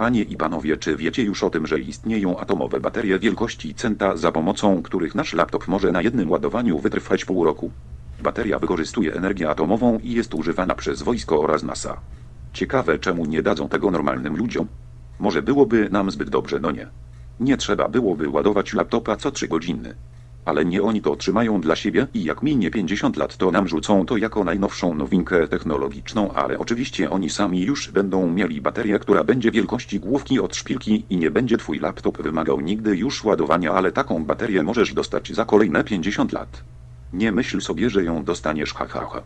Panie i panowie, czy wiecie już o tym, że istnieją atomowe baterie wielkości centa, za pomocą których nasz laptop może na jednym ładowaniu wytrwać pół roku? Bateria wykorzystuje energię atomową i jest używana przez wojsko oraz NASA. Ciekawe, czemu nie dadzą tego normalnym ludziom? Może byłoby nam zbyt dobrze, no nie. Nie trzeba byłoby ładować laptopa co 3 godziny. Ale nie oni to trzymają dla siebie i jak minie 50 lat to nam rzucą to jako najnowszą nowinkę technologiczną, ale oczywiście oni sami już będą mieli baterię, która będzie wielkości główki od szpilki i nie będzie twój laptop wymagał nigdy już ładowania, ale taką baterię możesz dostać za kolejne 50 lat. Nie myśl sobie, że ją dostaniesz ha ha ha.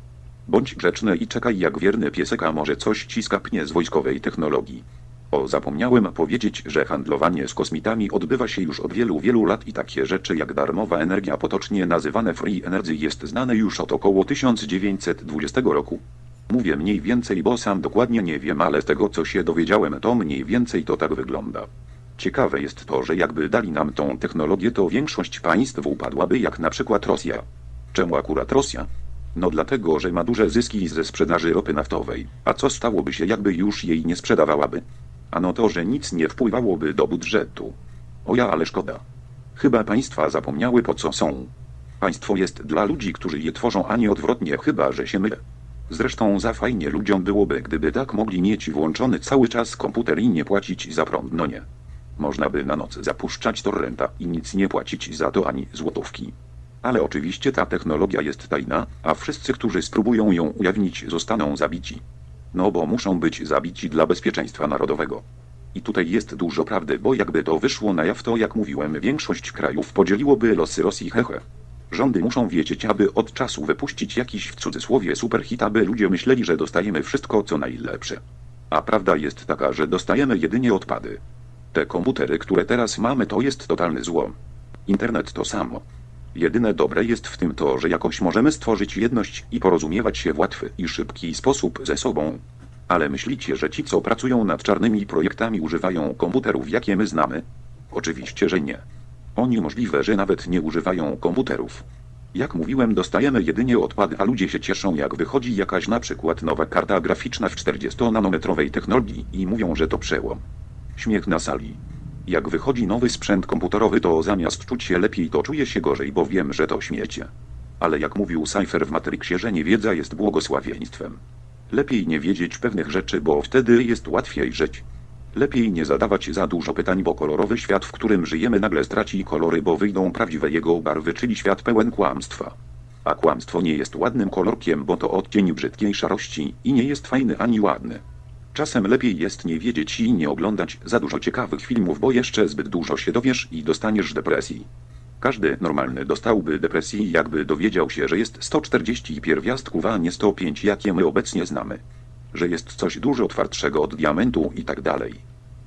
Bądź grzeczny i czekaj jak wierny piesek, a może coś ci skapnie z wojskowej technologii. O, zapomniałem powiedzieć, że handlowanie z kosmitami odbywa się już od wielu, wielu lat i takie rzeczy jak darmowa energia, potocznie nazywane free energy, jest znane już od około 1920 roku. Mówię mniej więcej, bo sam dokładnie nie wiem, ale z tego co się dowiedziałem, to mniej więcej to tak wygląda. Ciekawe jest to, że jakby dali nam tą technologię, to większość państw upadłaby, jak na przykład Rosja. Czemu akurat Rosja? No dlatego, że ma duże zyski ze sprzedaży ropy naftowej. A co stałoby się, jakby już jej nie sprzedawałaby? Ano to, że nic nie wpływałoby do budżetu. O ja, ale szkoda. Chyba państwa zapomniały po co są. Państwo jest dla ludzi, którzy je tworzą, a nie odwrotnie, chyba że się mylę. Zresztą za fajnie ludziom byłoby, gdyby tak mogli mieć włączony cały czas komputer i nie płacić za prąd, no nie. Można by na noc zapuszczać torrenta i nic nie płacić za to ani złotówki. Ale oczywiście ta technologia jest tajna, a wszyscy, którzy spróbują ją ujawnić, zostaną zabici. No bo muszą być zabici dla bezpieczeństwa narodowego. I tutaj jest dużo prawdy, bo jakby to wyszło na jaw, to jak mówiłem, większość krajów podzieliłoby losy Rosji hehe. Rządy muszą wiedzieć, aby od czasu wypuścić jakiś w cudzysłowie superhit, aby ludzie myśleli, że dostajemy wszystko co najlepsze. A prawda jest taka, że dostajemy jedynie odpady. Te komputery, które teraz mamy, to jest totalny złom. Internet to samo. Jedyne dobre jest w tym to, że jakoś możemy stworzyć jedność i porozumiewać się w łatwy i szybki sposób ze sobą. Ale myślicie, że ci, co pracują nad czarnymi projektami, używają komputerów, jakie my znamy? Oczywiście, że nie. Oni możliwe, że nawet nie używają komputerów. Jak mówiłem, dostajemy jedynie odpady, a ludzie się cieszą, jak wychodzi jakaś na przykład nowa karta graficzna w 40-nanometrowej technologii i mówią, że to przełom. Śmiech na sali. Jak wychodzi nowy sprzęt komputerowy, to zamiast czuć się lepiej, to czuję się gorzej, bo wiem, że to śmiecie. Ale jak mówił Cypher w Matrixie, że niewiedza jest błogosławieństwem. Lepiej nie wiedzieć pewnych rzeczy, bo wtedy jest łatwiej żyć. Lepiej nie zadawać za dużo pytań, bo kolorowy świat, w którym żyjemy, nagle straci kolory, bo wyjdą prawdziwe jego barwy, czyli świat pełen kłamstwa. A kłamstwo nie jest ładnym kolorkiem, bo to odcień brzydkiej szarości i nie jest fajny ani ładny. Czasem lepiej jest nie wiedzieć i nie oglądać za dużo ciekawych filmów, bo jeszcze zbyt dużo się dowiesz i dostaniesz depresji. Każdy normalny dostałby depresji, jakby dowiedział się, że jest 140 pierwiastków, a nie 105, jakie my obecnie znamy. Że jest coś dużo twardszego od diamentu i tak dalej.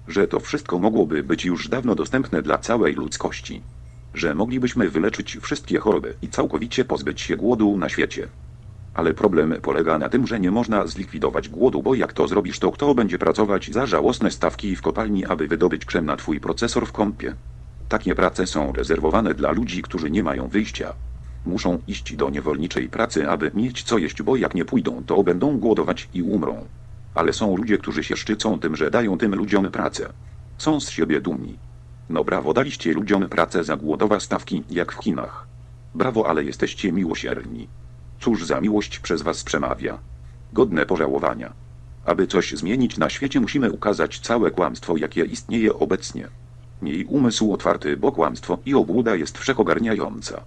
Że to wszystko mogłoby być już dawno dostępne dla całej ludzkości. Że moglibyśmy wyleczyć wszystkie choroby i całkowicie pozbyć się głodu na świecie. Ale problem polega na tym, że nie można zlikwidować głodu, bo jak to zrobisz, to kto będzie pracować za żałosne stawki w kopalni, aby wydobyć krzem na twój procesor w kąpie? Takie prace są rezerwowane dla ludzi, którzy nie mają wyjścia. Muszą iść do niewolniczej pracy, aby mieć co jeść, bo jak nie pójdą, to będą głodować i umrą. Ale są ludzie, którzy się szczycą tym, że dają tym ludziom pracę. Są z siebie dumni. No brawo, daliście ludziom pracę za głodowe stawki, jak w Chinach. Brawo, ale jesteście miłosierni. Cóż za miłość przez was przemawia. Godne pożałowania. Aby coś zmienić na świecie musimy ukazać całe kłamstwo, jakie istnieje obecnie. Miej umysł otwarty, bo kłamstwo i obłuda jest wszechogarniająca.